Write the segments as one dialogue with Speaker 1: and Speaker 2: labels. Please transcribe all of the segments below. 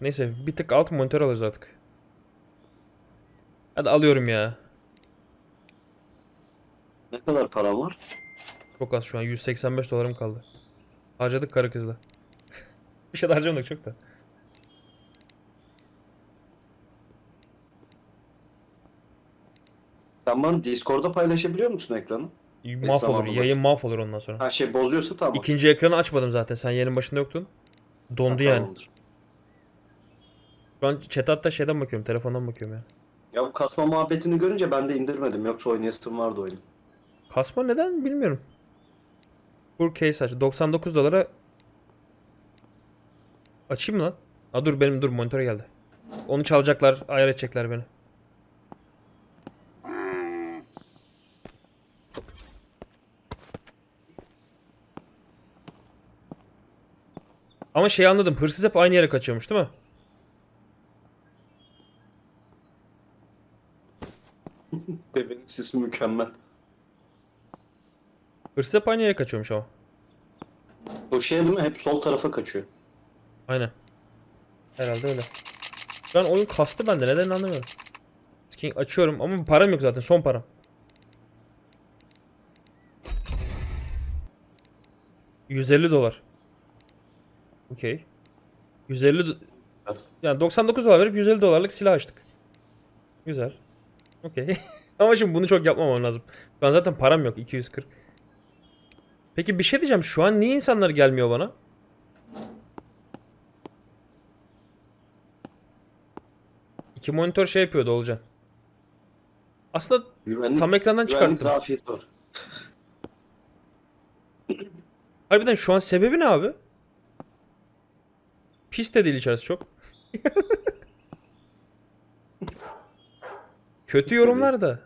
Speaker 1: Neyse bir tık alt monitör alırız artık. Hadi alıyorum ya.
Speaker 2: Ne kadar param var?
Speaker 1: Çok az şu an 185 dolarım kaldı. Harcadık karı kızla. bir şey harcamadık çok da.
Speaker 2: Sen bana Discord'da paylaşabiliyor musun ekranı?
Speaker 1: Mahvolur. Yayın mahvolur ondan sonra.
Speaker 2: Her şey bozuyorsa tamam.
Speaker 1: İkinci ekranı açmadım zaten. Sen yayının başında yoktun. Dondu
Speaker 2: Ha,
Speaker 1: yani.
Speaker 2: tamamdır.
Speaker 1: Şu an chat'e hatta şeyden bakıyorum. Telefondan bakıyorum ya.
Speaker 2: Ya bu kasma muhabbetini görünce ben de indirmedim. Yoksa oynayasım vardı oyunu.
Speaker 1: Kasma neden bilmiyorum. Full case aç. 99 dolara açayım mı lan? Ha dur benim dur monitöre geldi. Onu çalacaklar, ayar edecekler beni. Ama şey anladım. Hırsız hep aynı yere kaçıyormuş değil mi?
Speaker 2: Sesi mükemmel.
Speaker 1: Hırsız hep aynı yere kaçıyormuş ama.
Speaker 2: Bu şey değil mi? Hep sol tarafa kaçıyor.
Speaker 1: Aynen. Herhalde öyle. Şu an oyun kastı bende. Neden anlamıyorum. Skin açıyorum ama param yok zaten. Son param. ...150 dolar. Okey. 150 do-. Yani 99 dolar verip 150 dolarlık silah açtık. Güzel. Okey. Ama şimdi bunu çok yapmamam lazım. Ben zaten param yok 240. Peki bir şey diyeceğim. Şu an niye insanlar gelmiyor bana? İki monitör şey yapıyordu Olcan. Aslında
Speaker 2: Güvenlik,
Speaker 1: tam ekrandan
Speaker 2: güvenlik
Speaker 1: çıkarttım.
Speaker 2: zafiyeti var.
Speaker 1: Harbiden şu an sebebi ne abi? Pis de değil içerisi çok. Kötü yorumlar da.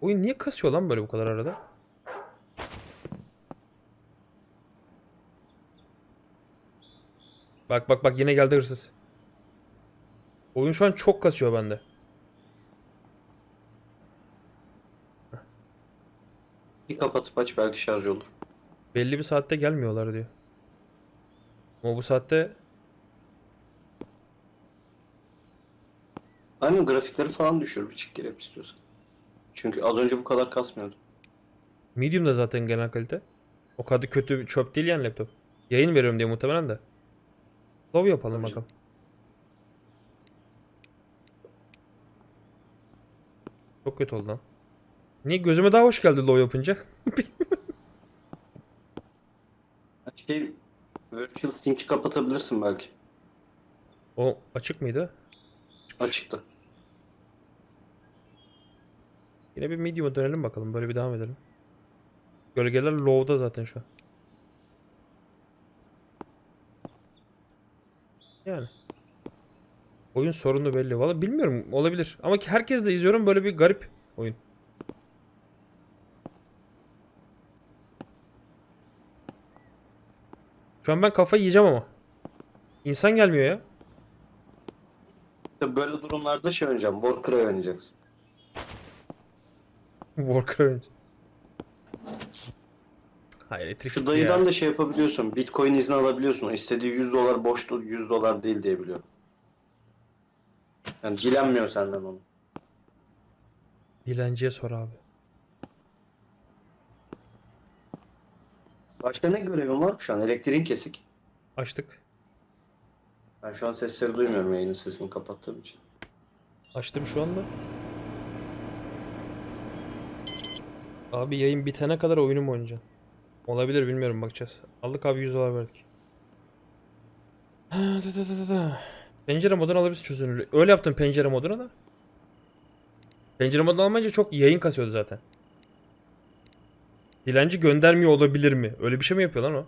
Speaker 1: Oyun niye kasıyor lan böyle bu kadar arada? Bak bak bak yine geldi hırsız. Oyun şu an çok kasıyor bende.
Speaker 2: Bir kapatıp aç belki şarj olur.
Speaker 1: Belli bir saatte gelmiyorlar diyor. Ama bu saatte
Speaker 2: Aynen grafikleri falan düşür bir çık girip istiyorsan. Çünkü az önce bu kadar kasmıyordu.
Speaker 1: medium da zaten genel kalite. O kadar kötü bir çöp değil yani laptop. Yayın veriyorum diye muhtemelen de. Low yapalım
Speaker 2: Tabii
Speaker 1: bakalım. Çok kötü oldu lan. Niye gözüme daha hoş geldi low yapınca?
Speaker 2: Şey, Virtual Sync'i kapatabilirsin belki.
Speaker 1: O açık mıydı?
Speaker 2: Açıkta.
Speaker 1: Yine bir medium'a dönelim bakalım. Böyle bir devam edelim. Gölgeler low'da zaten şu an. Yani. Oyun sorunu belli. Valla bilmiyorum. Olabilir. Ama herkes de izliyorum böyle bir garip oyun. Şu an ben kafayı yiyeceğim ama. İnsan gelmiyor ya.
Speaker 2: Böyle durumlarda şey oynayacağım. Warcraft oynayacaksın.
Speaker 1: Warcraft oyuncu. Ha elektrik
Speaker 2: Şu
Speaker 1: gitti
Speaker 2: dayıdan
Speaker 1: ya.
Speaker 2: da şey yapabiliyorsun. Bitcoin izni alabiliyorsun. O istediği 100 dolar boştu. 100 dolar değil diye biliyorum. Yani dilenmiyor senden onu.
Speaker 1: Dilenciye sor abi.
Speaker 2: Başka ne görevin var şu an? Elektriğin kesik.
Speaker 1: Açtık.
Speaker 2: Ben şu an sesleri duymuyorum yayının sesini kapattığım için.
Speaker 1: Açtım şu anda. Abi yayın bitene kadar oyunu mu oynayacaksın? Olabilir bilmiyorum bakacağız. Aldık abi 100 dolar verdik. Pencere modunu alabilirsin çözünürlüğü. Öyle yaptım pencere moduna da. Pencere modunu almayınca çok yayın kasıyordu zaten. Dilenci göndermiyor olabilir mi? Öyle bir şey mi yapıyor lan o?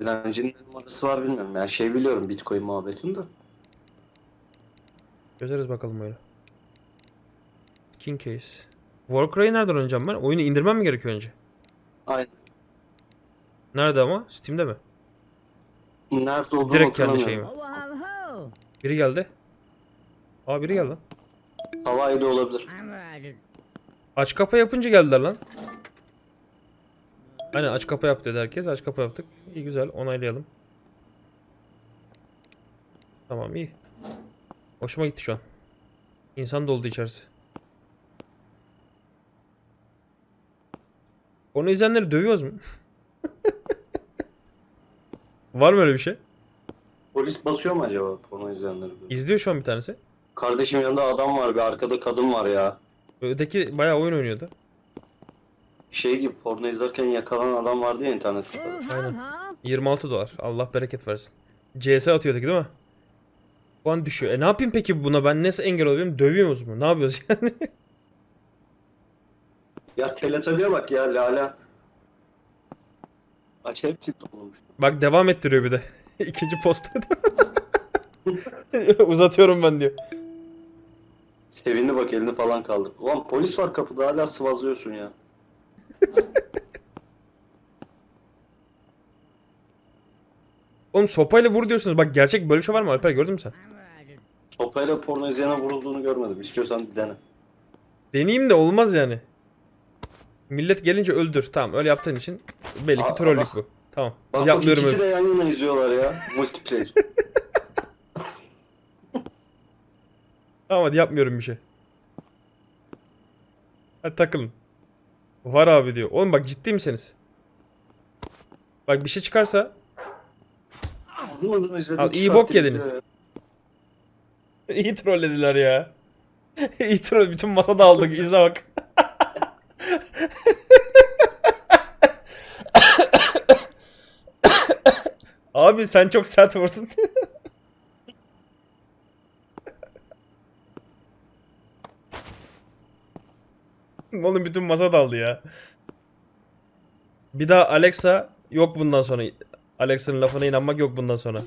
Speaker 2: Dilencinin numarası var bilmiyorum. Yani şey biliyorum Bitcoin muhabbetini de.
Speaker 1: Çözeriz bakalım oyunu. King Case. Warcraft'ı nereden oynayacağım ben? Oyunu indirmem mi gerekiyor önce?
Speaker 2: Aynen.
Speaker 1: Nerede ama? Steam'de mi?
Speaker 2: Nerede olduğunu
Speaker 1: Direkt kendi şeyimi. Biri geldi. Aa biri geldi lan.
Speaker 2: Hawaii'de olabilir.
Speaker 1: Aç kapa yapınca geldiler lan. Aynen aç kapa yap dedi herkes. Aç kapa yaptık. İyi güzel onaylayalım. Tamam iyi. Hoşuma gitti şu an. İnsan doldu içerisi. Onu izleyenleri dövüyoruz mu? Var mı öyle bir şey?
Speaker 2: Polis basıyor mu acaba porno izleyenleri?
Speaker 1: İzliyor şu an bir tanesi.
Speaker 2: Kardeşim yanında adam var bir arkada kadın var ya.
Speaker 1: Öteki bayağı oyun oynuyordu.
Speaker 2: Şey gibi porno izlerken yakalanan adam vardı ya internette.
Speaker 1: Aynen. 26 dolar. Allah bereket versin. CS atıyor öteki değil mi? Puan düşüyor. E ne yapayım peki buna? Ben nasıl engel olabilirim? Dövüyoruz mu? Ne yapıyoruz yani?
Speaker 2: Ya teletabiye bak ya Lala. Acayip tip olmuş.
Speaker 1: Bak devam ettiriyor bir de. İkinci posta. Uzatıyorum ben diyor.
Speaker 2: Sevindi bak elini falan kaldır. Ulan polis var kapıda hala sıvazlıyorsun ya.
Speaker 1: Oğlum sopayla vur diyorsunuz. Bak gerçek böyle bir şey var mı Alper gördün mü sen?
Speaker 2: Sopayla porno izleyene vurulduğunu görmedim. İstiyorsan dene.
Speaker 1: Deneyeyim de olmaz yani. Millet gelince öldür. Tamam öyle yaptığın için belli ki
Speaker 2: Aa,
Speaker 1: trollük
Speaker 2: bak.
Speaker 1: bu. Tamam.
Speaker 2: Bak bak
Speaker 1: Yapmıyorum
Speaker 2: ikisi
Speaker 1: öyle.
Speaker 2: de yan yana izliyorlar ya. Multiplayer.
Speaker 1: Tamam hadi yapmıyorum bir şey. Hadi takılın. Var abi diyor. Oğlum bak ciddi misiniz? Bak bir şey çıkarsa
Speaker 2: Uzun uzun izledim.
Speaker 1: Al,
Speaker 2: iki
Speaker 1: iyi
Speaker 2: saattir
Speaker 1: bok yediniz.
Speaker 2: izliyor ya.
Speaker 1: iyi trollediler ya. iyi troll. Bütün masa dağıldık. İzle bak. Abi sen çok sert vurdun. Oğlum bütün masa daldı ya. Bir daha Alexa yok bundan sonra. Alexa'nın lafına inanmak yok bundan sonra.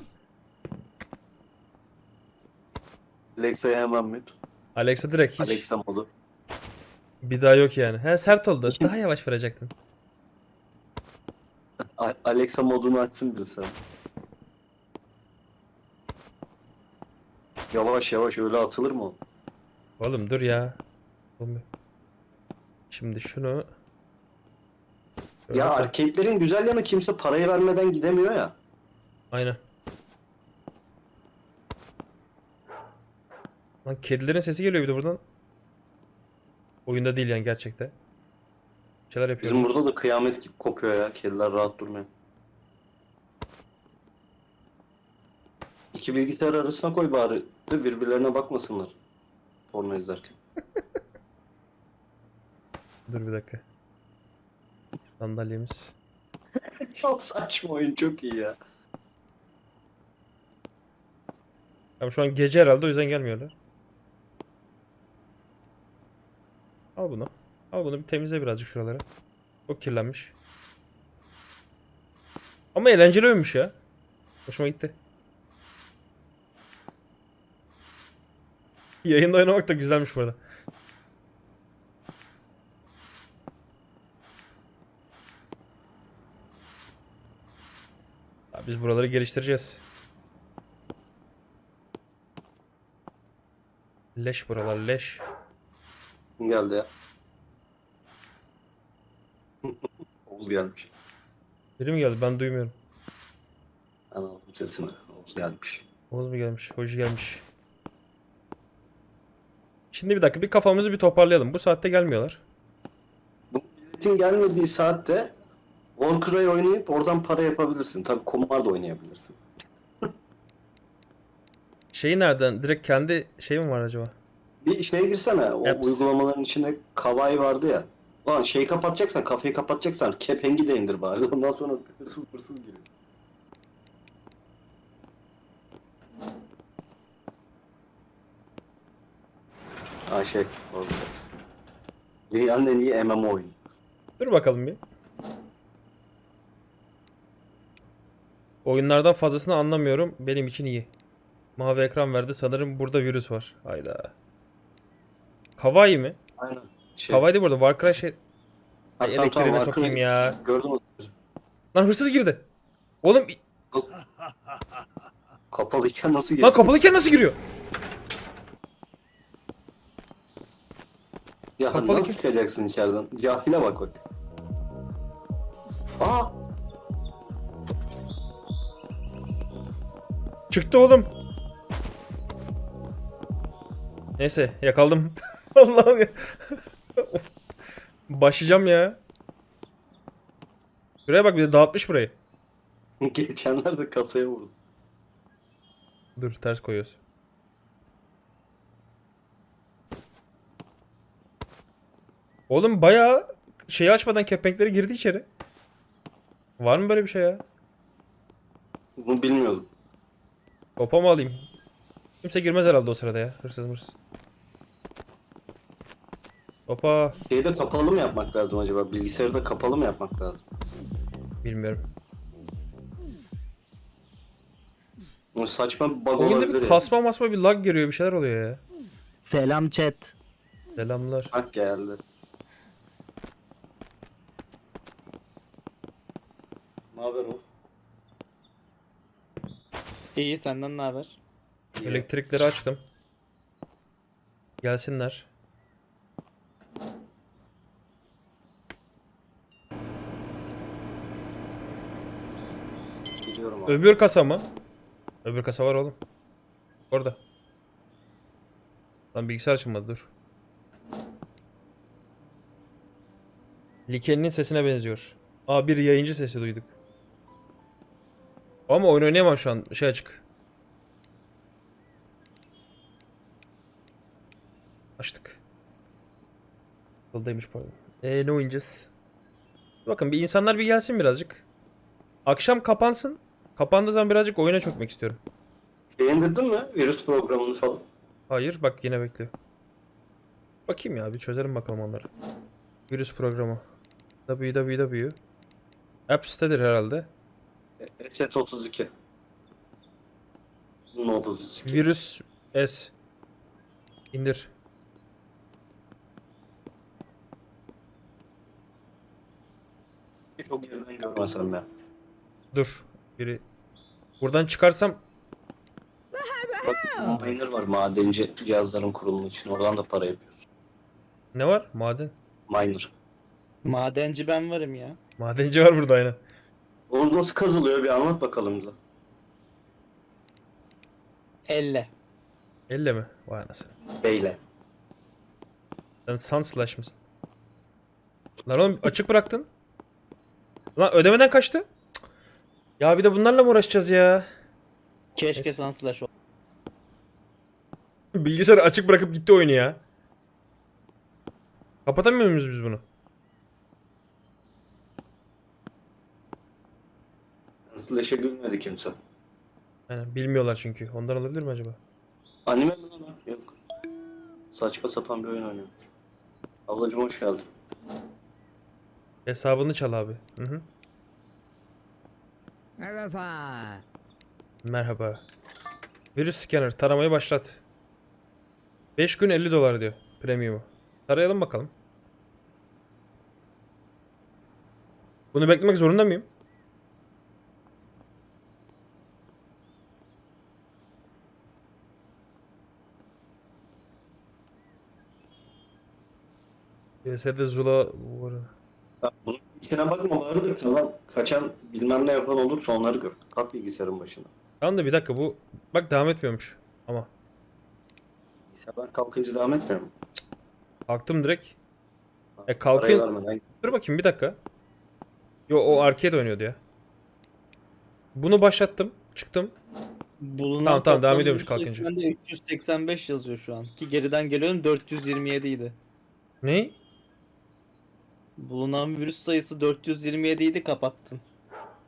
Speaker 2: Alexa'ya hemen mute.
Speaker 1: Alexa direkt hiç.
Speaker 2: Alexa modu.
Speaker 1: Bir daha yok yani. He sert oldu. Daha yavaş vuracaktın.
Speaker 2: A- Alexa modunu açsın bir sen. Yavaş yavaş öyle atılır mı o?
Speaker 1: Oğlum dur ya. Şimdi şunu
Speaker 2: Ya
Speaker 1: da-
Speaker 2: arcade'lerin güzel yanı kimse parayı vermeden gidemiyor ya.
Speaker 1: Aynen. Lan kedilerin sesi geliyor bir de buradan. Oyunda değil yani gerçekte. Bir şeyler yapıyor.
Speaker 2: Bizim burada da kıyamet gibi kopuyor ya. Kediler rahat durmuyor. İki bilgisayar arasına koy bari de birbirlerine bakmasınlar. Porno izlerken.
Speaker 1: Dur bir dakika. Sandalyemiz.
Speaker 2: Çok saçma oyun çok iyi ya.
Speaker 1: Ama şu an gece herhalde o yüzden gelmiyorlar. Al bunu. Al bunu bir temizle birazcık şuraları. Çok kirlenmiş. Ama eğlenceli oyunmuş ya. Hoşuma gitti. Yayında oynamak da güzelmiş bu arada. Ya biz buraları geliştireceğiz. Leş buralar leş.
Speaker 2: Kim geldi ya? Oğuz gelmiş.
Speaker 1: Biri mi geldi? Ben duymuyorum.
Speaker 2: Ben aldım sesini. Oğuz gelmiş.
Speaker 1: Oğuz mu gelmiş? Hoca gelmiş. Şimdi bir dakika bir kafamızı bir toparlayalım. Bu saatte gelmiyorlar.
Speaker 2: Bu milletin gelmediği saatte Warcry oynayıp oradan para yapabilirsin. Tabii kumar da oynayabilirsin.
Speaker 1: Şeyi nereden? Direkt kendi şey mi var acaba?
Speaker 2: Bir şeye girsene. O
Speaker 1: Apps.
Speaker 2: uygulamaların içinde Kavai vardı ya. Ulan şeyi kapatacaksan, kafayı kapatacaksan kepengi de indir bari. Ondan sonra hırsız hırsız giriyor. Ha şey orada. Dünyanın en iyi MMO oyunu.
Speaker 1: Dur bakalım bir. Oyunlardan fazlasını anlamıyorum. Benim için iyi. Mavi ekran verdi. Sanırım burada virüs var. Hayda. Kawaii mi?
Speaker 2: Aynen. Şey,
Speaker 1: Kawaii de burada. Warcry şey... Ay,
Speaker 2: tamam,
Speaker 1: elektriğine
Speaker 2: tamam,
Speaker 1: sokayım ya.
Speaker 2: Gördün mü?
Speaker 1: Lan hırsız girdi. Oğlum
Speaker 2: Kapalıyken nasıl
Speaker 1: lan
Speaker 2: geliyor?
Speaker 1: kapalıyken nasıl giriyor?
Speaker 2: Ya
Speaker 1: kapalı
Speaker 2: nasıl
Speaker 1: ki-
Speaker 2: çıkacaksın içeriden? Cahile bak bak. Aa!
Speaker 1: Çıktı oğlum. Neyse yakaldım. Allah'ım ya. Başlayacağım ya. Şuraya bak bir de dağıtmış burayı.
Speaker 2: Geçenlerde kasaya vurdu.
Speaker 1: Dur ters koyuyoruz. Oğlum bayağı şeyi açmadan kepenkleri girdi içeri. Var mı böyle bir şey ya?
Speaker 2: Bunu bilmiyordum.
Speaker 1: Topa mı alayım? Kimse girmez herhalde o sırada ya. Hırsız mırsız. Topa.
Speaker 2: Şeyi de kapalı mı yapmak lazım acaba? Bilgisayarı da kapalı mı yapmak lazım?
Speaker 1: Bilmiyorum.
Speaker 2: Bu saçma bir bug
Speaker 1: Oyunda
Speaker 2: olabilir
Speaker 1: bir
Speaker 2: ya.
Speaker 1: kasma masma bir lag giriyor bir şeyler oluyor ya.
Speaker 3: Selam chat.
Speaker 1: Selamlar.
Speaker 2: Hak geldi. Ne haber o?
Speaker 3: İyi senden ne haber?
Speaker 1: Elektrikleri açtım. Gelsinler.
Speaker 2: Gidiyorum abi.
Speaker 1: Öbür kasa mı? Öbür kasa var oğlum. Orada. Lan bilgisayar açılmadı dur. Liken'in sesine benziyor. Aa bir yayıncı sesi duyduk. Ama oyun oynayamam şu an. Şey açık. Açtık. Yoldaymış pardon. Eee ne oynayacağız? Bakın bir insanlar bir gelsin birazcık. Akşam kapansın. Kapandığı zaman birazcık oyuna çökmek istiyorum.
Speaker 2: Şey indirdin mi? Virüs programını falan.
Speaker 1: Hayır bak yine bekliyor. Bakayım ya bir çözelim bakalım onları. Virüs programı. www. App sitedir herhalde.
Speaker 2: Reset 32. No 32.
Speaker 1: Virüs S. İndir.
Speaker 2: Çok yerden görmesem ya.
Speaker 1: Dur. Biri. Buradan çıkarsam
Speaker 2: Bak miner var madenci cihazların kurulumu için. Oradan da para yapıyoruz.
Speaker 1: ne var? Maden.
Speaker 2: Miner.
Speaker 3: Madenci ben varım ya.
Speaker 1: Madenci var burada aynen.
Speaker 2: O nasıl kazılıyor bir anlat bakalım bize.
Speaker 3: Elle.
Speaker 1: Elle mi? Vay anasını.
Speaker 2: Beyle.
Speaker 1: Sen sun slash mısın? Lan oğlum açık bıraktın. Lan ödemeden kaçtı. Ya bir de bunlarla mı uğraşacağız ya?
Speaker 3: Keşke. Sunslash ol.
Speaker 1: Bilgisayarı açık bırakıp gitti oyunu ya. Kapatamıyor muyuz biz bunu?
Speaker 2: Slash'e gülmedi kimse.
Speaker 1: Aynen, bilmiyorlar çünkü. Ondan olabilir mi acaba?
Speaker 2: Anime mi lan o? Yok. Saçma sapan bir oyun oynuyormuş. Ablacım hoş geldin.
Speaker 1: Hesabını çal abi. Hı hı.
Speaker 4: Merhaba.
Speaker 1: Merhaba. Virüs scanner taramayı başlat. 5 gün 50 dolar diyor premium'u. Tarayalım bakalım. Bunu beklemek zorunda mıyım? CS'de Zula
Speaker 2: Ya bunun içine bakma vardır kalan kaçan bilmem ne yapan olursa onları gör. Kalk bilgisayarın başına.
Speaker 1: Tamam da bir dakika bu bak devam etmiyormuş ama
Speaker 2: Bilgisayardan kalkınca devam etmiyor mu?
Speaker 1: kalktım direkt. E,
Speaker 2: Parayı
Speaker 1: kalkın
Speaker 2: vermeden
Speaker 1: dur bakayım bir dakika. Yo o arcade oynuyordu ya. Bunu başlattım çıktım.
Speaker 3: Bulunan
Speaker 1: Tamam, tamam, devam ediyormuş kalkınca.
Speaker 3: sayısı bende 385 yazıyor şu an. Ki geriden geliyorum 427 idi.
Speaker 1: Ne?
Speaker 3: Bulunan virüs sayısı 427 idi kapattın.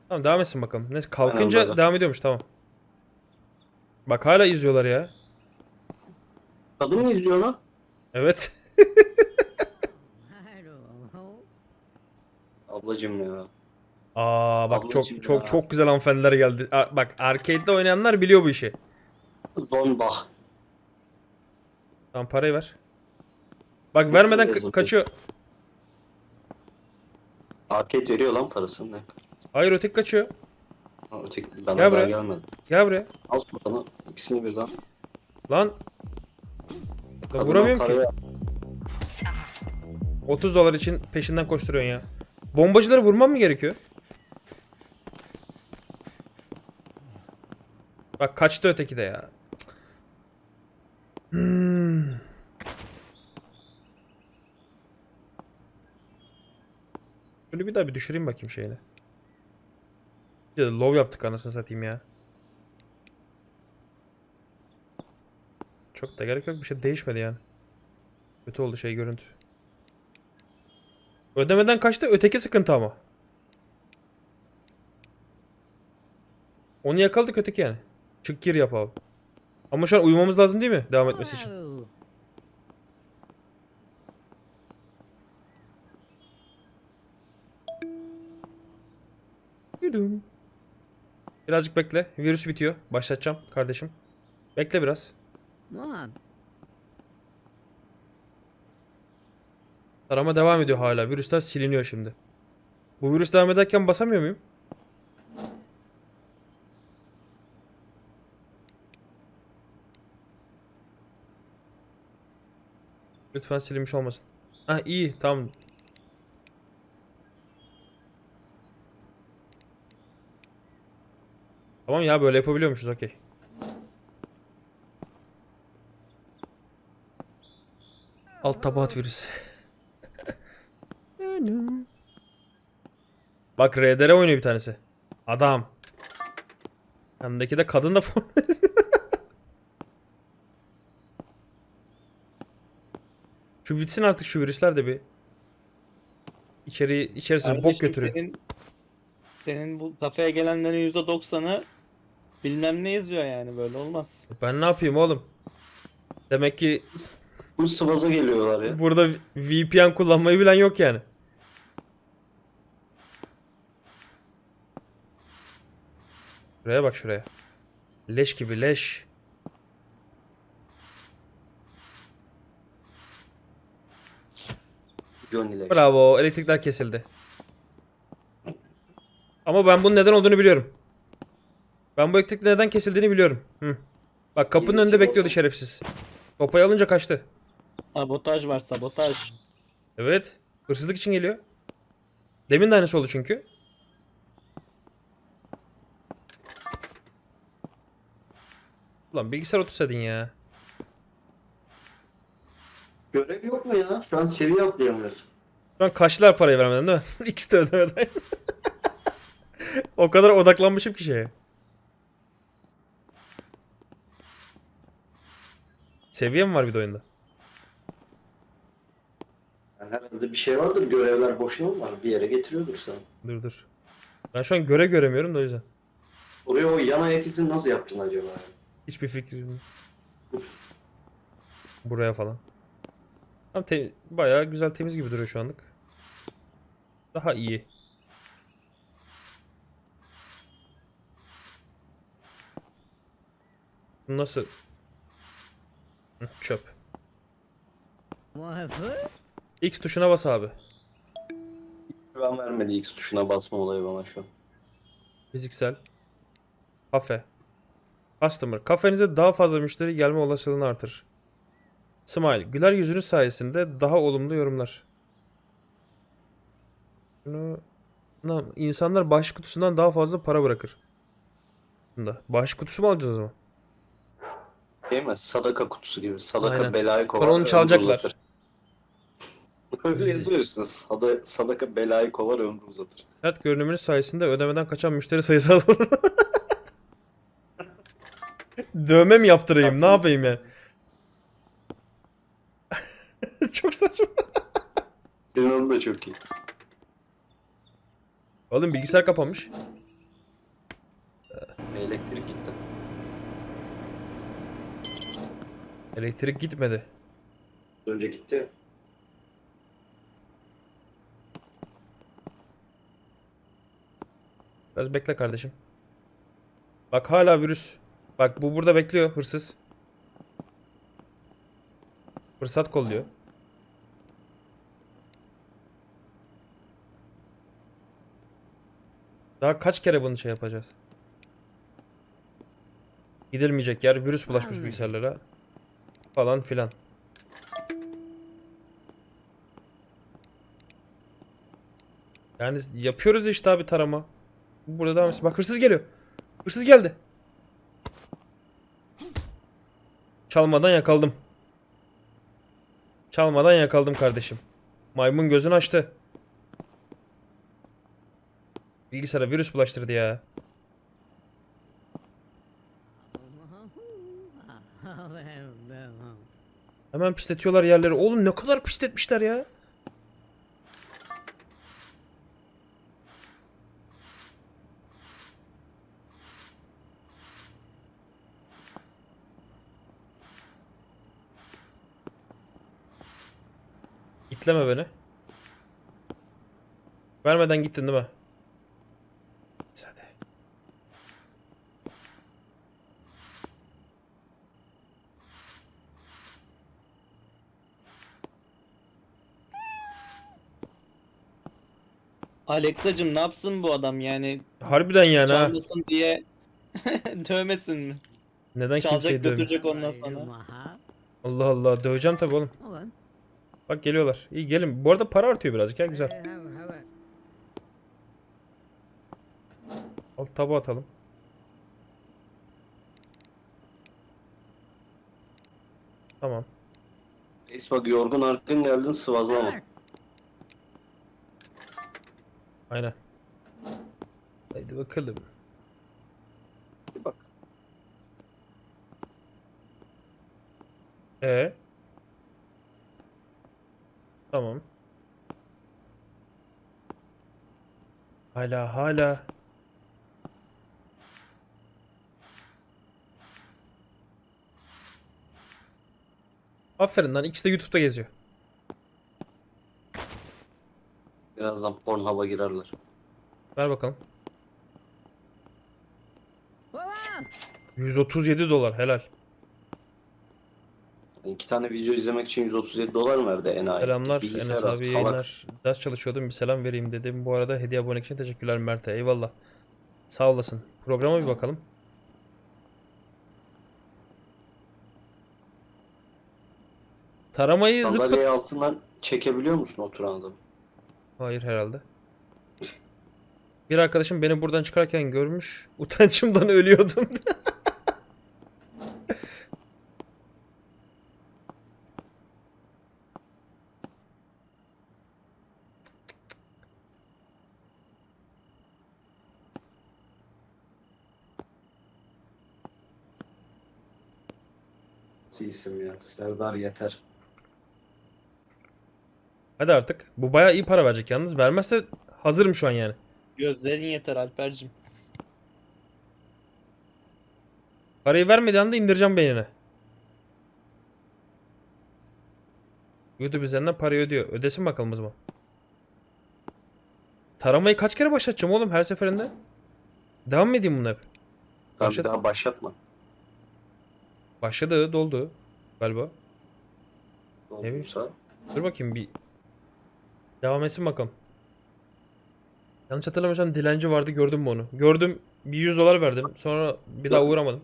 Speaker 1: Tamam devam etsin bakalım. Neyse kalkınca
Speaker 2: Aynen,
Speaker 1: devam ediyormuş tamam. Bak hala izliyorlar ya.
Speaker 2: Kadın mı izliyor lan?
Speaker 1: Evet.
Speaker 2: Ablacım ya.
Speaker 1: Aa bak çok
Speaker 2: Ablacım
Speaker 1: çok
Speaker 2: ya.
Speaker 1: çok güzel hanımefendiler geldi. Aa, bak arcade'de oynayanlar biliyor bu işi.
Speaker 2: Zonbach.
Speaker 1: Tamam parayı ver. Bak vermeden ka- kaçıyor.
Speaker 2: Arcade veriyor lan parasını. Ne?
Speaker 1: Hayır öteki kaçıyor.
Speaker 2: Ha, Öteki bana
Speaker 1: Gel
Speaker 2: daha
Speaker 1: buraya.
Speaker 2: gelmedi.
Speaker 1: Gel buraya.
Speaker 2: Al bana ikisini birden.
Speaker 1: Lan. Ya
Speaker 2: Kadına
Speaker 1: vuramıyorum ki.
Speaker 2: parayı-
Speaker 1: 30 dolar için peşinden koşturuyorsun ya. Bombacıları vurmam mı gerekiyor? Bak kaçtı öteki de ya. Hmm. Şöyle bir daha bir düşüreyim bakayım şeyini. Bir de low yaptık anasını satayım ya. Çok da gerek yok bir şey değişmedi yani. Kötü oldu şey görüntü. Ödemeden kaçtı öteki sıkıntı ama. Onu yakaladık öteki yani. Çık gir yap abi. Ama şu an uyumamız lazım değil mi? Devam etmesi için.
Speaker 4: Wow.
Speaker 1: Yudum. Birazcık bekle. Virüs bitiyor. Başlatacağım kardeşim. Bekle biraz.
Speaker 4: On.
Speaker 1: Tarama devam ediyor hala. Virüsler siliniyor şimdi. Bu virüs devam ederken basamıyor muyum? Lütfen silinmiş olmasın. Ha iyi tamam. Tamam ya böyle yapabiliyormuşuz okey. Alt tabat virüs. Bak RDR oynuyor bir tanesi. Adam. Yanındaki de kadın da forvet. Şu bitsin artık şu virüsler de bir. İçeri içerisine bok götürüyor.
Speaker 3: Senin, senin bu kafeye gelenlerin %90'ı bilmem ne izliyor yani böyle olmaz.
Speaker 1: Ben ne yapayım oğlum? Demek ki
Speaker 2: Bu sıvaza geliyorlar ya.
Speaker 1: burada VPN kullanmayı bilen yok yani. Şuraya bak şuraya. Leş gibi leş.
Speaker 2: Johnny Leş.
Speaker 1: Bravo elektrikler kesildi. Ama ben bunun neden olduğunu biliyorum. Ben bu elektrik neden kesildiğini biliyorum. Hı. Bak kapının
Speaker 2: Birisi
Speaker 1: önünde bekliyordu
Speaker 2: orada.
Speaker 1: şerefsiz. Sopayı alınca kaçtı.
Speaker 3: Sabotaj var sabotaj.
Speaker 1: Evet. Hırsızlık için geliyor. Demin de aynısı oldu çünkü. Ulan bilgisayar otursaydın ya.
Speaker 2: Görev yok mu ya? Şu an seviye atlayamıyoruz.
Speaker 1: Şu an kaçtılar parayı vermeden değil mi? İkisi de ödemeden. o kadar odaklanmışım ki şeye. Seviye mi var bir de oyunda?
Speaker 2: Herhalde bir şey vardır. Görevler boşuna mı var? Bir yere getiriyordur sana.
Speaker 1: Dur dur. Ben şu an göre göremiyorum da o yüzden.
Speaker 2: Oraya o yan ayak izini nasıl yaptın acaba?
Speaker 1: Hiçbir fikrim yok. Buraya falan. Ama te- bayağı güzel temiz gibi duruyor şu anlık. Daha iyi. Nasıl? Çöp. X tuşuna bas abi.
Speaker 2: Güven vermedi X tuşuna basma olayı bana şu an.
Speaker 1: Fiziksel. Kafe. Customer. Kafenize daha fazla müşteri gelme olasılığını artırır. Smile. Güler yüzünüz sayesinde daha olumlu yorumlar. Bunu... İnsanlar bağış kutusundan daha fazla para bırakır. Bunda. Bağış kutusu mu alacağız o zaman?
Speaker 2: Değil mi? Sadaka kutusu gibi. Sadaka
Speaker 1: Aynen.
Speaker 2: belayı kovar.
Speaker 1: Sonra onu çalacaklar.
Speaker 2: uzatır. Öyle yazıyorsunuz. Sada, sadaka belayı kovar ömrü uzatır.
Speaker 1: Sert görünümünüz sayesinde ödemeden kaçan müşteri sayısı azalır. Dövme mi yaptırayım? Ne yapayım ya? Çok saçma.
Speaker 2: Senin onun da çok iyi.
Speaker 1: Oğlum bilgisayar kapanmış.
Speaker 2: Elektrik gitti.
Speaker 1: Elektrik gitmedi.
Speaker 2: Önce gitti.
Speaker 1: Biraz bekle kardeşim. Bak hala virüs. Bak bu burada bekliyor hırsız. Fırsat kolluyor. Daha kaç kere bunu şey yapacağız? Gidilmeyecek yer virüs bulaşmış
Speaker 4: Hmm.
Speaker 1: bilgisayarlara. Falan filan. Yani yapıyoruz işte abi tarama. Burada devam etsin. Bak hırsız geliyor. Hırsız geldi. Çalmadan yakaladım. Çalmadan yakaladım kardeşim. Maymun gözünü açtı. Bilgisayara virüs bulaştırdı ya. Hemen pisletiyorlar yerleri. Oğlum ne kadar pisletmişler ya. İtleme beni. Vermeden gittin değil mi? Neyse Hadi.
Speaker 3: Alexa'cım ne yapsın bu adam yani
Speaker 1: Harbiden yani ha.
Speaker 3: çalmasın diye dövmesin mi?
Speaker 1: Neden
Speaker 3: Çalacak
Speaker 1: kimseyi dövüyor?
Speaker 3: götürecek ondan sonra.
Speaker 1: Allah Allah döveceğim tabii oğlum. Bak geliyorlar. İyi gelin. Bu arada para artıyor birazcık ya güzel. Al tabu atalım. Tamam.
Speaker 2: Reis bak yorgun argın geldin sıvazlama.
Speaker 1: Aynen. Haydi bakalım.
Speaker 2: Bir bak.
Speaker 1: E. Tamam. Hala hala. Aferin lan ikisi de YouTube'da geziyor.
Speaker 2: Birazdan Pornhub'a girerler.
Speaker 1: Ver bakalım. 137 dolar helal.
Speaker 2: İki tane video izlemek için 137 dolar mı verdi enayi?
Speaker 1: Selamlar
Speaker 2: Bilgisayar
Speaker 1: Enes abi
Speaker 2: salak.
Speaker 1: yayınlar. Ders çalışıyordum bir selam vereyim dedim. Bu arada hediye abonelik için teşekkürler Mert'e. Eyvallah. Sağ olasın. Programa bir bakalım. Taramayı
Speaker 2: Sandalyeyi
Speaker 1: zıplat.
Speaker 2: altından çekebiliyor musun oturan adamı?
Speaker 1: Hayır herhalde. Bir arkadaşım beni buradan çıkarken görmüş. Utançımdan ölüyordum.
Speaker 2: İsim ya? Serdar yeter.
Speaker 1: Hadi artık. Bu bayağı iyi para verecek yalnız. Vermezse hazırım şu an yani.
Speaker 3: Gözlerin yeter Alper'cim.
Speaker 1: Parayı vermediği anda indireceğim beynine. YouTube üzerinden parayı ödüyor. Ödesin bakalım o zaman. Taramayı kaç kere başlatacağım oğlum her seferinde? Devam mı edeyim hep?
Speaker 2: Daha
Speaker 1: Başlat.
Speaker 2: daha başlatma.
Speaker 1: Başladı, doldu galiba.
Speaker 2: Ne
Speaker 1: bileyim. Dur bakayım bir. Devam etsin bakalım. Yanlış hatırlamıyorsam dilenci vardı gördün mü onu? Gördüm bir 100 dolar verdim. Sonra bir daha uğramadım.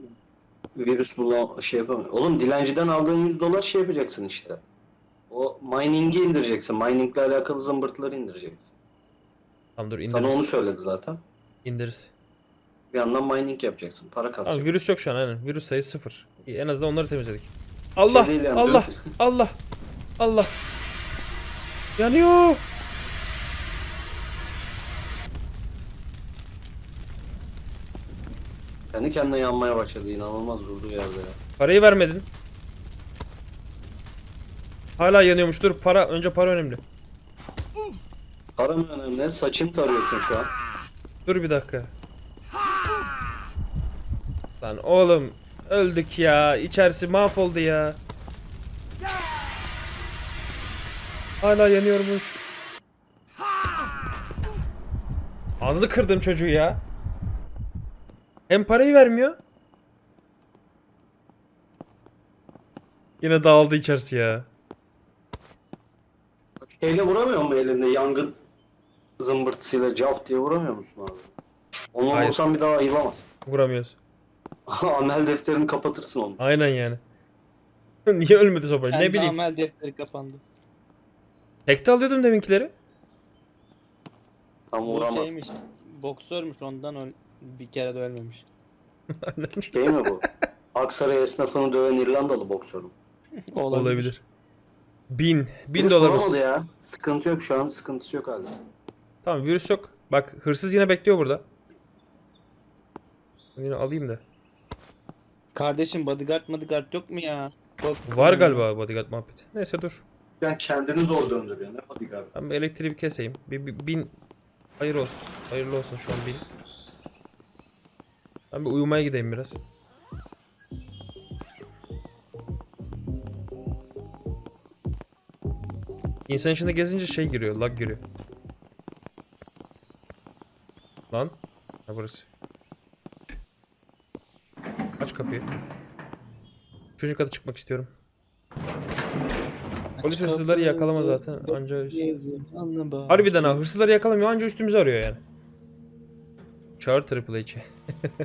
Speaker 2: Virüs bulan şey yapamıyor. Oğlum dilenciden aldığın 100 dolar şey yapacaksın işte. O mining'i indireceksin. Miningle alakalı zımbırtıları indireceksin.
Speaker 1: Tamam dur indiririz.
Speaker 2: Sana onu söyledi zaten.
Speaker 1: İndiririz.
Speaker 2: Bir yandan mining yapacaksın. Para kasacaksın.
Speaker 1: virüs yok şu an aynen. Virüs sayısı sıfır. İyi, en azından onları temizledik. Allah!
Speaker 2: Şey
Speaker 1: Allah!
Speaker 2: virüs-
Speaker 1: Allah! Allah! Yanıyor!
Speaker 2: Kendi kendine yanmaya başladı. İnanılmaz durduğu yerde ya.
Speaker 1: Parayı vermedin. Hala yanıyormuş. Dur para önce para önemli.
Speaker 2: Para mı önemli? Saçını tarıyorsun şu an.
Speaker 1: Dur bir dakika. Lan oğlum öldük ya. İçerisi mahvoldu ya. Hala yanıyormuş. Ağzını kırdım çocuğu ya. Hem parayı vermiyor. Yine dağıldı içerisi ya.
Speaker 2: Şeyle vuramıyor mu elinde yangın zımbırtısıyla caf diye vuramıyor musun abi? Onu
Speaker 1: Hayır.
Speaker 2: olsan bir daha ayılamaz.
Speaker 1: Vuramıyoruz.
Speaker 2: Amel defterini kapatırsın onu.
Speaker 1: Aynen yani. Niye ölmedi sopayla? Ne
Speaker 3: Kendi
Speaker 1: bileyim.
Speaker 3: amel defteri kapandı.
Speaker 1: Tekte alıyordum deminkileri.
Speaker 2: Tam
Speaker 3: Bu şeymiş. Boksörmüş ondan öl- bir kere de ölmemiş.
Speaker 2: Şey mi bu? Aksaray esnafını döven İrlandalı boksör mü?
Speaker 1: Olabilir. Bin. Bin
Speaker 2: Virüs
Speaker 1: dolarımız.
Speaker 2: bulamadı ya. Sıkıntı yok şu an. Sıkıntısı yok hala.
Speaker 1: Tamam virüs yok. Bak hırsız yine bekliyor burada. Yine alayım da.
Speaker 3: Kardeşim bodyguard bodyguard yok mu ya? Bak,
Speaker 1: Var galiba bodyguard muhabbeti. Neyse dur.
Speaker 2: Yani kendini zor döndürüyor. Ne bodyguard?
Speaker 1: Ben bir elektriği bir keseyim. Bir, bir bin hayır olsun. Hayırlı olsun şu an bin. Ben bir uyumaya gideyim biraz. İnsan içinde gezince şey giriyor, lag giriyor. Lan. Ha burası. Aç kapıyı. Üçüncü kata çıkmak istiyorum. Polis hırsızları yakalama zaten. Anca Harbiden ha hırsızları yakalamıyor anca üstümüze arıyor yani. Çağır Triple H'i.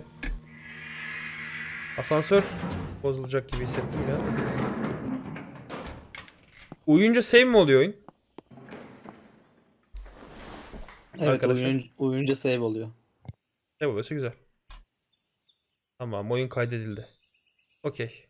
Speaker 1: Asansör bozulacak gibi hissettim ya. Uyuyunca save mi oluyor oyun?
Speaker 3: Evet
Speaker 1: Arkadaşlar.
Speaker 3: oyun, oyunca save oluyor.
Speaker 1: Ne oluyorsa güzel. Tamam oyun kaydedildi. Okey.